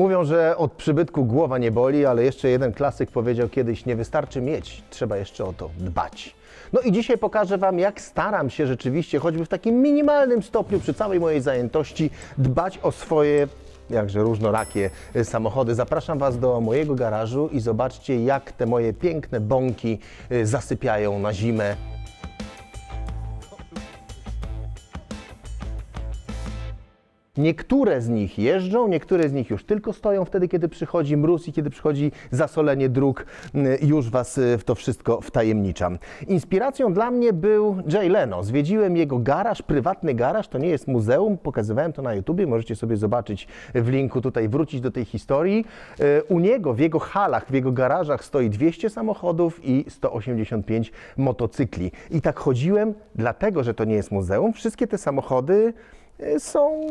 Mówią, że od przybytku głowa nie boli, ale jeszcze jeden klasyk powiedział kiedyś: Nie wystarczy mieć, trzeba jeszcze o to dbać. No i dzisiaj pokażę Wam, jak staram się rzeczywiście, choćby w takim minimalnym stopniu, przy całej mojej zajętości, dbać o swoje jakże różnorakie y, samochody. Zapraszam Was do mojego garażu i zobaczcie, jak te moje piękne bąki y, zasypiają na zimę. Niektóre z nich jeżdżą, niektóre z nich już tylko stoją wtedy, kiedy przychodzi mróz i kiedy przychodzi zasolenie dróg. Y, Już Was y, w to wszystko wtajemniczam. Inspiracją dla mnie był Jay Leno. Zwiedziłem jego garaż, prywatny garaż, to nie jest muzeum, pokazywałem to na YouTubie, możecie sobie zobaczyć w linku tutaj, wrócić do tej historii. Y, U niego, w jego halach, w jego garażach stoi 200 samochodów i 185 motocykli. I tak chodziłem, dlatego, że to nie jest muzeum, wszystkie te samochody są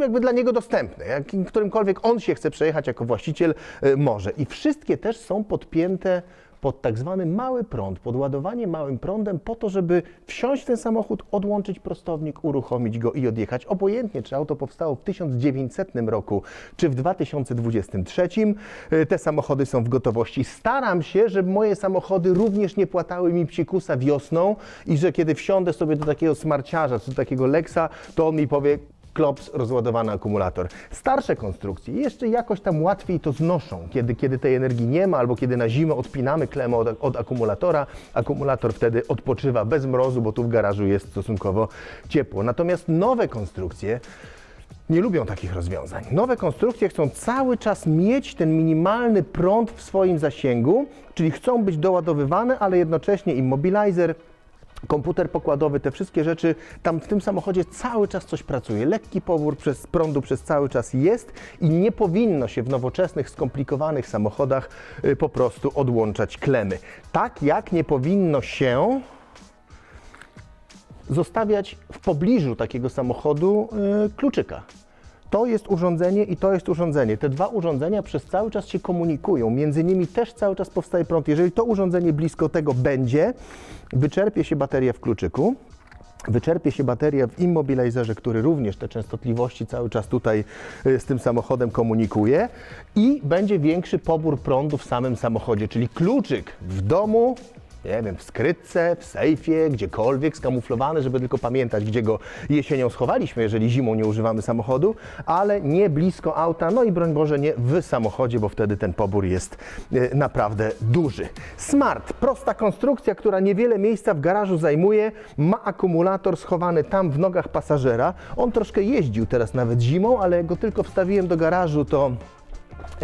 jakby dla niego dostępne. Jak którymkolwiek on się chce przejechać jako właściciel, y, może. I wszystkie też są podpięte pod tak zwany mały prąd, podładowanie małym prądem po to, żeby wsiąść w ten samochód, odłączyć prostownik, uruchomić go i odjechać. Obojętnie, czy auto powstało w 1900 roku, czy w 2023, y, te samochody są w gotowości. Staram się, żeby moje samochody również nie płatały mi psikusa wiosną i że kiedy wsiądę sobie do takiego smarciarza, czy do takiego Lexa, to on mi powie, klops, rozładowany akumulator. Starsze konstrukcje jeszcze jakoś tam łatwiej to znoszą, kiedy, kiedy tej energii nie ma, albo kiedy na zimę odpinamy klemę od, od akumulatora, akumulator wtedy odpoczywa bez mrozu, bo tu w garażu jest stosunkowo ciepło. Natomiast nowe konstrukcje nie lubią takich rozwiązań. Nowe konstrukcje chcą cały czas mieć ten minimalny prąd w swoim zasięgu, czyli chcą być doładowywane, ale jednocześnie immobilizer, komputer pokładowy, te wszystkie rzeczy, tam w tym samochodzie cały czas coś pracuje. Lekki powór przez prądu przez cały czas jest i nie powinno się w nowoczesnych, skomplikowanych samochodach y, po prostu odłączać klemy. Tak jak nie powinno się zostawiać w pobliżu takiego samochodu y, kluczyka. To jest urządzenie i to jest urządzenie. Te dwa urządzenia przez cały czas się komunikują. Między nimi też cały czas powstaje prąd. Jeżeli to urządzenie blisko tego będzie, wyczerpie się bateria w kluczyku. Wyczerpie się bateria w immobilizerze, który również te częstotliwości cały czas tutaj y, z tym samochodem komunikuje i będzie większy pobór prądu w samym samochodzie, czyli kluczyk w domu nie wiem, w skrytce, w sejfie, gdziekolwiek skamuflowany, żeby tylko pamiętać, gdzie go jesienią schowaliśmy, jeżeli zimą nie używamy samochodu, ale nie blisko auta, no i broń Boże nie w samochodzie, bo wtedy ten pobór jest e, naprawdę duży. Smart, prosta konstrukcja, która niewiele miejsca w garażu zajmuje, ma akumulator schowany tam w nogach pasażera. On troszkę jeździł teraz nawet zimą, ale go tylko wstawiłem do garażu, to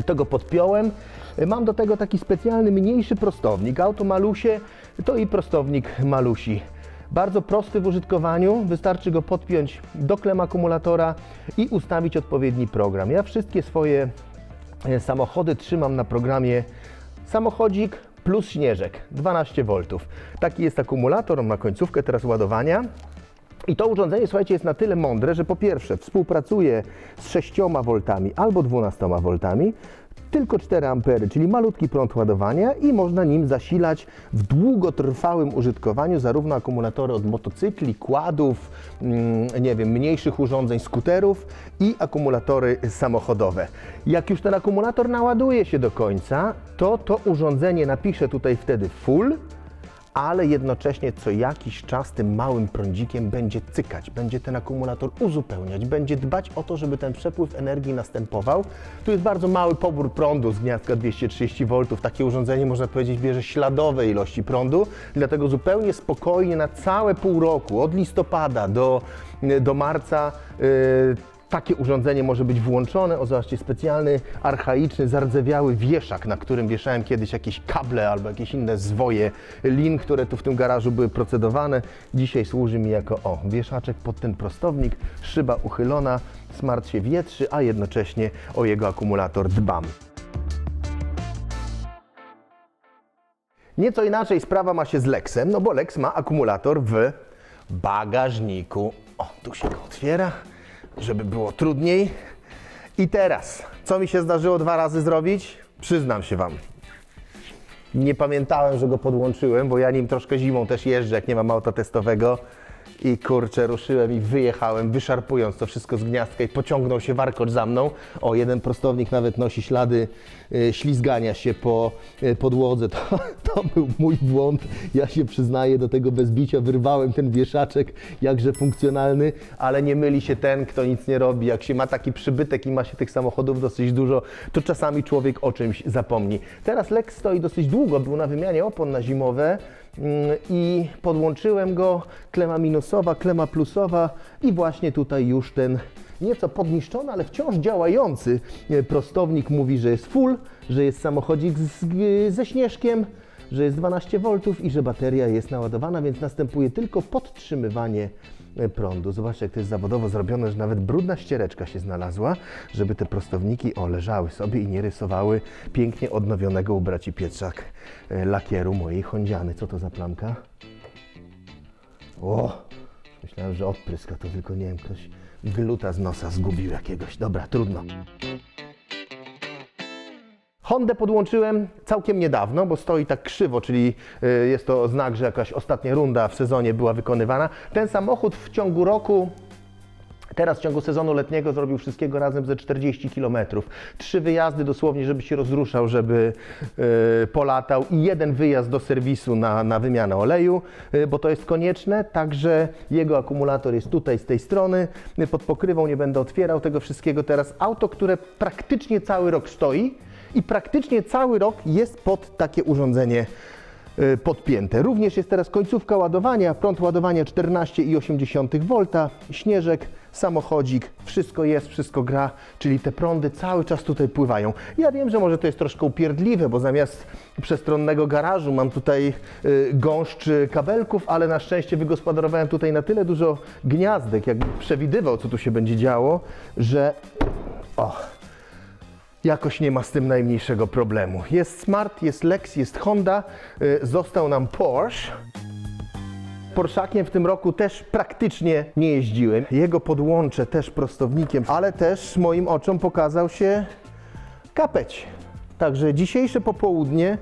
to go podpiąłem. Mam do tego taki specjalny, mniejszy prostownik. Auto malusie to i prostownik malusi. Bardzo prosty w użytkowaniu, wystarczy go podpiąć do klem akumulatora i ustawić odpowiedni program. Ja wszystkie swoje e, samochody trzymam na programie samochodzik plus śnieżek 12 V. Taki jest akumulator, on ma końcówkę teraz ładowania. I to urządzenie, słuchajcie, jest na tyle mądre, że po pierwsze współpracuje z 6 V albo 12 V, tylko 4 ampery, czyli malutki prąd ładowania i można nim zasilać w długotrwałym użytkowaniu zarówno akumulatory od motocykli, kładów, mm, nie wiem, mniejszych urządzeń, skuterów i akumulatory samochodowe. Jak już ten akumulator naładuje się do końca, to to urządzenie napisze tutaj wtedy full, ale jednocześnie co jakiś czas tym małym prądzikiem będzie cykać, będzie ten akumulator uzupełniać, będzie dbać o to, żeby ten przepływ energii następował. Tu jest bardzo mały pobór prądu z gniazdka 230 V. Takie urządzenie, można powiedzieć, bierze śladowe ilości prądu, dlatego zupełnie spokojnie na całe pół roku, od listopada do, do marca, yy, takie urządzenie może być włączone. O, zobaczcie, specjalny, archaiczny, zardzewiały wieszak, na którym wieszałem kiedyś jakieś kable albo jakieś inne zwoje lin, które tu w tym garażu były procedowane. Dzisiaj służy mi jako, o, wieszaczek pod ten prostownik, szyba uchylona, smart się wietrzy, a jednocześnie o jego akumulator dbam. Nieco inaczej sprawa ma się z Lexem, no bo Lex ma akumulator w bagażniku. O, tu się go otwiera, żeby było trudniej. I teraz, co mi się zdarzyło dwa razy zrobić? Przyznam się Wam. Nie pamiętałem, że go podłączyłem, bo ja nim troszkę zimą też jeżdżę, jak nie mam auta testowego. I kurczę, ruszyłem i wyjechałem, wyszarpując to wszystko z gniazdka i pociągnął się warkocz za mną. O, jeden prostownik nawet nosi ślady y, ślizgania się po y, podłodze. To, to był mój błąd. Ja się przyznaję do tego bez bicia. Wyrwałem ten wieszaczek, jakże funkcjonalny, ale nie myli się ten, kto nic nie robi. Jak się ma taki przybytek i ma się tych samochodów dosyć dużo, to czasami człowiek o czymś zapomni. Teraz Lex stoi dosyć długo, był na wymianie opon na zimowe i podłączyłem go, klema minusowa, klema plusowa. I właśnie tutaj już ten nieco podniszczony, ale wciąż działający e, prostownik mówi, że jest full, że jest samochodzik z, ze śnieżkiem, że jest 12 V i że bateria jest naładowana, więc następuje tylko podtrzymywanie prądu. Zobaczcie, jak to jest zawodowo zrobione, że nawet brudna ściereczka się znalazła, żeby te prostowniki o, leżały sobie i nie rysowały pięknie odnowionego u braci Pietrzak e, lakieru mojej Hondziany. Co to za plamka? O, myślałem, że odpryska, to tylko nie wiem, ktoś gluta z nosa zgubił jakiegoś. Dobra, trudno. Hondę podłączyłem całkiem niedawno, bo stoi tak krzywo, czyli y, jest to znak, że jakaś ostatnia runda w sezonie była wykonywana. Ten samochód w ciągu roku Teraz w ciągu sezonu letniego zrobił wszystkiego razem ze 40 km. Trzy wyjazdy dosłownie, żeby się rozruszał, żeby y, polatał i jeden wyjazd do serwisu na, na wymianę oleju, y, bo to jest konieczne. Także jego akumulator jest tutaj z tej strony. Pod pokrywą nie będę otwierał tego wszystkiego teraz. Auto, które praktycznie cały rok stoi i praktycznie cały rok jest pod takie urządzenie y, podpięte. Również jest teraz końcówka ładowania, prąd ładowania 14,8 V, śnieżek, samochodzik, wszystko jest, wszystko gra, czyli te prądy cały czas tutaj pływają. Ja wiem, że może to jest troszkę upierdliwe, bo zamiast przestronnego garażu mam tutaj y, gąszcz kabelków, ale na szczęście wygospodarowałem tutaj na tyle dużo gniazdek, jakby przewidywał, co tu się będzie działo, że... O, jakoś nie ma z tym najmniejszego problemu. Jest Smart, jest Lex, jest Honda, y, został nam Porsche. Porszakiem w tym roku też praktycznie nie jeździłem. Jego podłączę też prostownikiem, ale też moim oczom pokazał się kapeć. Także dzisiejsze popołudnie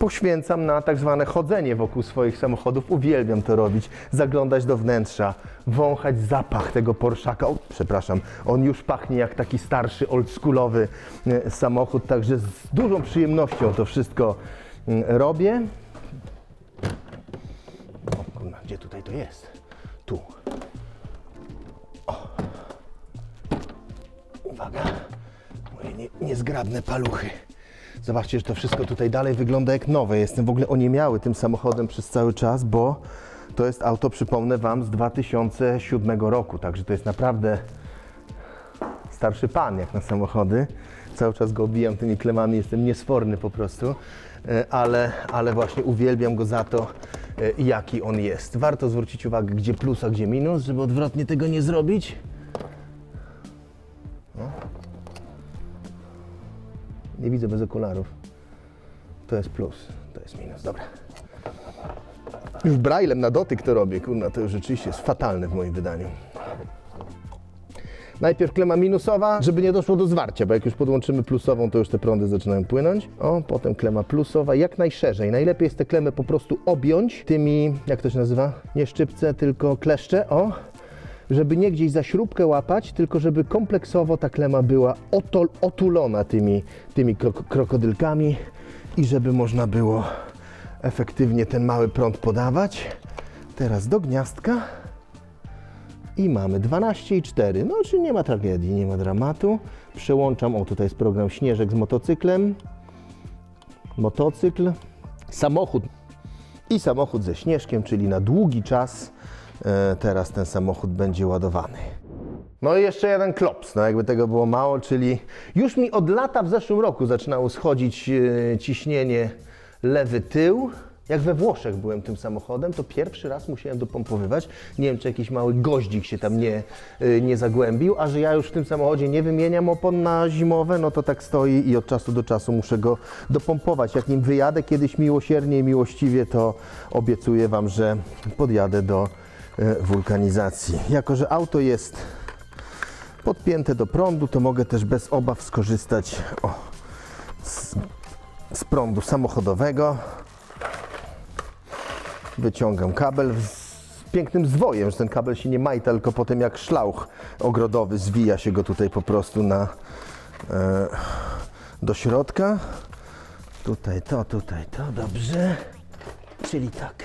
poświęcam na tak zwane chodzenie wokół swoich samochodów. Uwielbiam to robić, zaglądać do wnętrza, wąchać zapach tego Porszaka. O, przepraszam, on już pachnie jak taki starszy, oldschoolowy e, samochód, także z dużą przyjemnością to wszystko mm, robię. O, gdzie tutaj to jest? Tu. Uwaga, moje nie, niezgrabne paluchy. Zobaczcie, że to wszystko tutaj dalej wygląda jak nowe. Jestem w ogóle oniemiały tym samochodem przez cały czas, bo to jest auto, przypomnę Wam, z 2007 roku. Także to jest naprawdę starszy pan jak na samochody. Cały czas go obijam tymi klemami, jestem niesforny po prostu, E, ale, ale właśnie uwielbiam go za to, e, jaki on jest. Warto zwrócić uwagę, gdzie plus, a gdzie minus, żeby odwrotnie tego nie zrobić. Nie widzę bez okularów. To jest plus, to jest minus. Dobra. Już braillem na dotyk to robię, kurna, to już rzeczywiście jest fatalne w moim wydaniu. Najpierw klema minusowa, żeby nie doszło do zwarcia, bo jak już podłączymy plusową, to już te prądy zaczynają płynąć. O, potem klema plusowa, jak najszerzej. Najlepiej jest tę klemę po prostu objąć tymi, jak to się nazywa? Nie szczypce, tylko kleszcze, o. Żeby nie gdzieś za śrubkę łapać, tylko żeby kompleksowo ta klema była otol, otulona tymi, tymi krok, krokodylkami i żeby można było efektywnie ten mały prąd podawać. Teraz do gniazdka. I mamy 12,4. No, czy nie ma tragedii, nie ma dramatu. Przełączam, o tutaj jest program Śnieżek z motocyklem. Motocykl, samochód i samochód ze śnieżkiem, czyli na długi czas teraz ten samochód będzie ładowany. No i jeszcze jeden klops, no jakby tego było mało, czyli już mi od lata w zeszłym roku zaczynało schodzić e, ciśnienie lewy tył. Jak we Włoszech byłem tym samochodem, to pierwszy raz musiałem dopompowywać. Nie wiem, czy jakiś mały goździk się tam nie, y, nie zagłębił, a że ja już w tym samochodzie nie wymieniam opon na zimowe, no to tak stoi i od czasu do czasu muszę go dopompować. Jak nim wyjadę kiedyś miłosiernie i miłościwie, to obiecuję Wam, że podjadę do wulkanizacji. Jako, że auto jest podpięte do prądu, to mogę też bez obaw skorzystać o, z, z prądu samochodowego. Wyciągam kabel, w- pięknym zwojem, że ten kabel się nie majta, tylko potem jak szlauch ogrodowy zwija się go tutaj po prostu na, e, do środka. Tutaj to, tutaj to, dobrze. Czyli tak.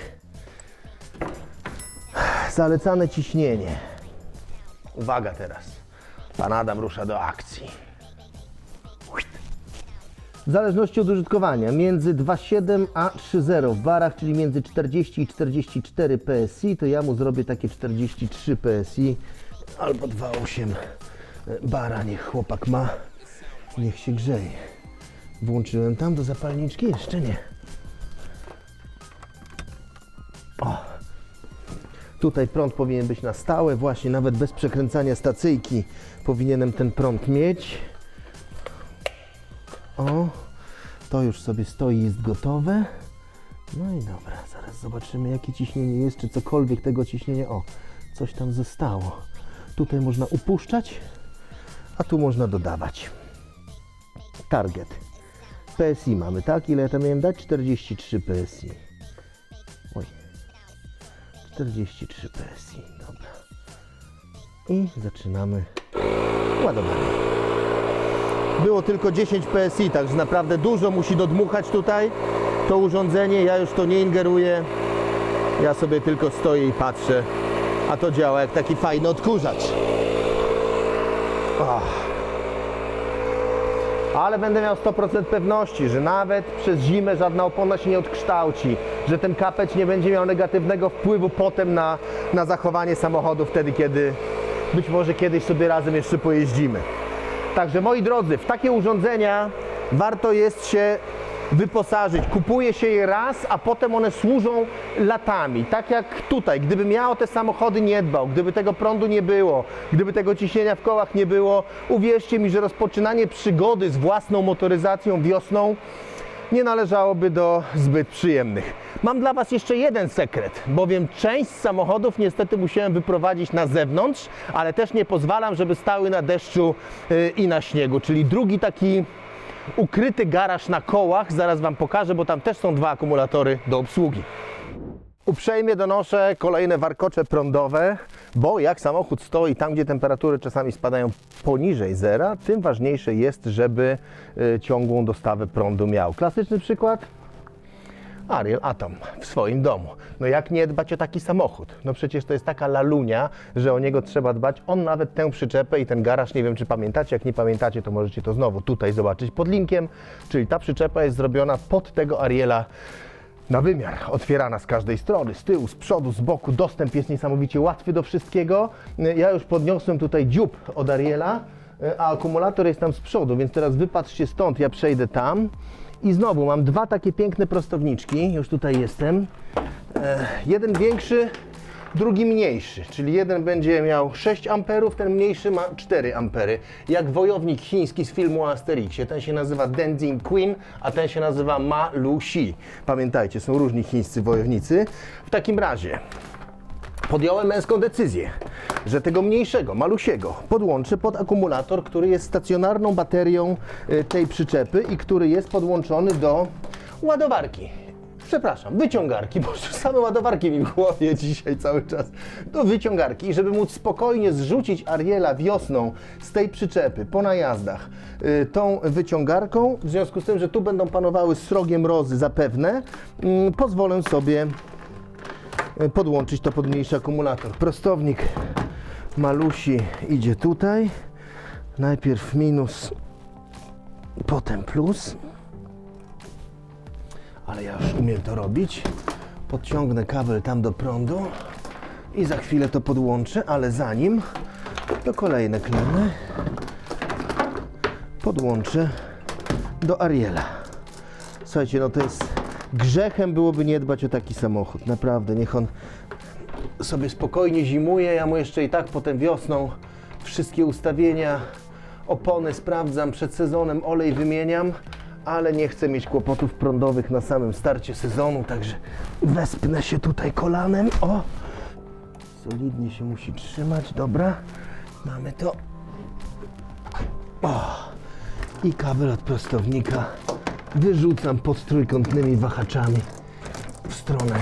Zalecane ciśnienie. Uwaga teraz. Pan Adam rusza do akcji. W zależności od użytkowania, między 2,7 a 3,0 w barach, czyli między 40 i 44 PSI, to ja mu zrobię takie 43 PSI albo 2,8 bara, niech chłopak ma, niech się grzeje. Włączyłem tam do zapalniczki? Jeszcze nie. O. Tutaj prąd powinien być na stałe, właśnie nawet bez przekręcania stacyjki powinienem ten prąd mieć. O, to już sobie stoi, jest gotowe. No i dobra, zaraz zobaczymy jakie ciśnienie jest, czy cokolwiek tego ciśnienia. O, coś tam zostało. Tutaj można upuszczać, a tu można dodawać. Target. PSI mamy, tak? Ile ja tam miałem dać? 43 PSI. Oj. 43 PSI, dobra. I zaczynamy ładowanie. Było tylko 10 PSI, także naprawdę dużo musi dodmuchać tutaj to urządzenie. Ja już to nie ingeruję. Ja sobie tylko stoję i patrzę, a to działa jak taki fajny odkurzacz. Ach. Ale będę miał 100% pewności, że nawet przez zimę żadna opona się nie odkształci, że ten kapeć nie będzie miał negatywnego wpływu potem na, na zachowanie samochodu wtedy, kiedy być może kiedyś sobie razem jeszcze pojeździmy. Także moi drodzy, w takie urządzenia warto jest się wyposażyć. Kupuje się je raz, a potem one służą latami. Tak jak tutaj, gdybym ja o te samochody nie dbał, gdyby tego prądu nie było, gdyby tego ciśnienia w kołach nie było, uwierzcie mi, że rozpoczynanie przygody z własną motoryzacją wiosną nie należałoby do zbyt przyjemnych. Mam dla Was jeszcze jeden sekret, bowiem część samochodów niestety musiałem wyprowadzić na zewnątrz, ale też nie pozwalam, żeby stały na deszczu yy, i na śniegu, czyli drugi taki ukryty garaż na kołach, zaraz Wam pokażę, bo tam też są dwa akumulatory do obsługi. Uprzejmie donoszę kolejne warkocze prądowe, bo jak samochód stoi tam, gdzie temperatury czasami spadają poniżej zera, tym ważniejsze jest, żeby y, ciągłą dostawę prądu miał. Klasyczny przykład? Ariel Atom w swoim domu. No jak nie dbać o taki samochód? No przecież to jest taka lalunia, że o niego trzeba dbać. On nawet tę przyczepę i ten garaż, nie wiem czy pamiętacie, jak nie pamiętacie, to możecie to znowu tutaj zobaczyć pod linkiem. Czyli ta przyczepa jest zrobiona pod tego Ariela na wymiar, otwierana z każdej strony, z tyłu, z przodu, z boku. Dostęp jest niesamowicie łatwy do wszystkiego. Ja już podniosłem tutaj dziób od Ariela, a akumulator jest tam z przodu, więc teraz wypatrzcie stąd, ja przejdę tam. I znowu mam dwa takie piękne prostowniczki, już tutaj jestem. E, jeden większy, drugi mniejszy, czyli jeden będzie miał 6 amperów, ten mniejszy ma 4 ampery. Jak wojownik chiński z filmu o Asterixie. Ten się nazywa Denzin Queen, a ten się nazywa Ma Lu Xi. Pamiętajcie, są różni chińscy wojownicy. W takim razie podjąłem męską decyzję, że tego mniejszego, malusiego podłączę pod akumulator, który jest stacjonarną baterią y, tej przyczepy i który jest podłączony do ładowarki. Przepraszam, wyciągarki, bo same ładowarki mi w głowie dzisiaj cały czas. Do wyciągarki, żeby móc spokojnie zrzucić Ariela wiosną z tej przyczepy po najazdach y, tą wyciągarką, w związku z tym, że tu będą panowały srogie mrozy zapewne, mm, pozwolę sobie podłączyć to pod mniejszy akumulator. Prostownik malusi idzie tutaj. Najpierw minus, potem plus. Ale ja już umiem to robić. Podciągnę kabel tam do prądu i za chwilę to podłączę, ale zanim to kolejne klemy podłączę do Ariela. Słuchajcie, no to jest grzechem byłoby nie dbać o taki samochód. Naprawdę, niech on sobie spokojnie zimuje. Ja mu jeszcze i tak potem wiosną wszystkie ustawienia, opony sprawdzam, przed sezonem olej wymieniam, ale nie chcę mieć kłopotów prądowych na samym starcie sezonu, także wespnę się tutaj kolanem. O! Solidnie się musi trzymać, dobra. Mamy to. O! I kabel od prostownika wyrzucam pod trójkątnymi wahaczami w stronę,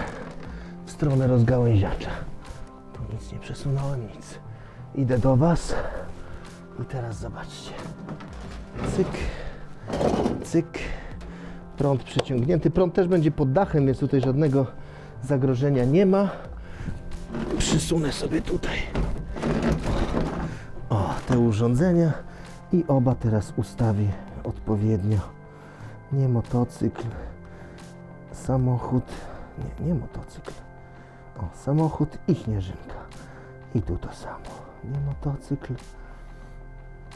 w stronę rozgałęziacza. Nic nie przesunąłem, nic. Idę do Was i teraz zobaczcie. Cyk, cyk. Prąd przyciągnięty. Prąd też będzie pod dachem, więc tutaj żadnego zagrożenia nie ma. Przysunę sobie tutaj o, te urządzenia i oba teraz ustawię odpowiednio. Nie motocykl, samochód, nie, nie motocykl. O, samochód i śnieżynka. I tu to samo. Nie motocykl,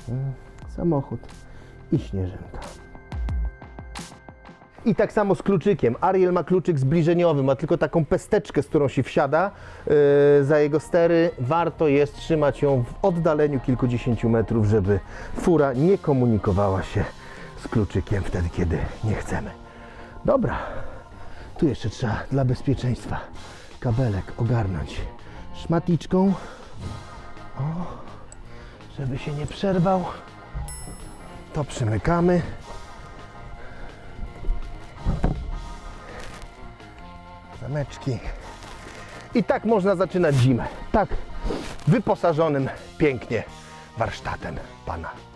mm, samochód i śnieżynka. I tak samo z kluczykiem. Ariel ma kluczyk zbliżeniowy, ma tylko taką pesteczkę, z którą się wsiada yy, za jego stery. Warto jest trzymać ją w oddaleniu kilkudziesięciu metrów, żeby fura nie komunikowała się z kluczykiem wtedy, kiedy nie chcemy. Dobra, tu jeszcze trzeba dla bezpieczeństwa kabelek ogarnąć szmatniczką, o, żeby się nie przerwał. To przymykamy. zameczki. I tak można zaczynać zimę. Tak wyposażonym pięknie warsztatem pana.